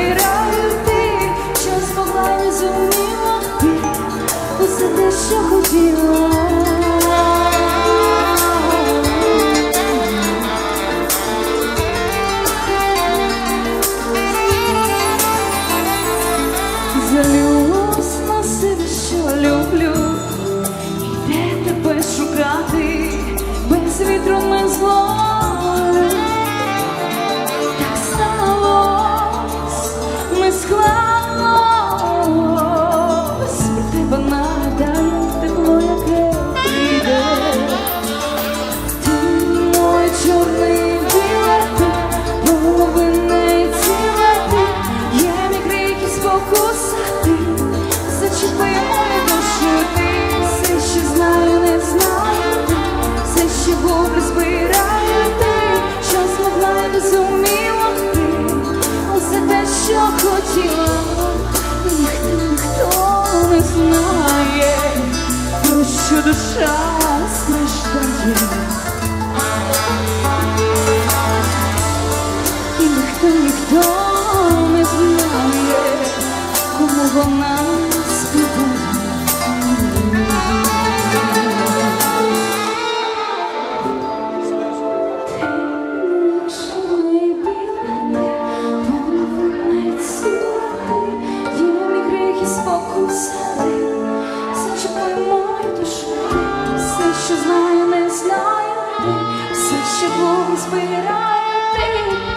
що ти, що змогла не зуміла усе те, що хотіла. Залюбусь на себе, що люблю, і шукати без вітру не злою. Що ти, що змогла не зуміла ти, усе те, що хотіла, ніхто, ніхто не знає, про що душа знаю, ти, все, що Бог збирає ти,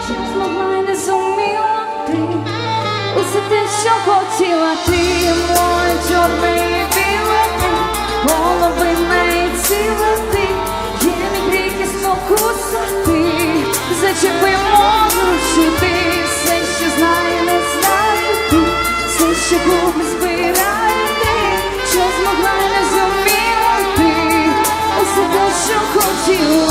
що змогла й не зуміла ти, усе те, що хотіла ти, мой чорний білети, половина і ціла ти, є мій гріх і спокусати, зачепи можу ти, все, що знаю, не знаю ти, все, що Бог збирає ти,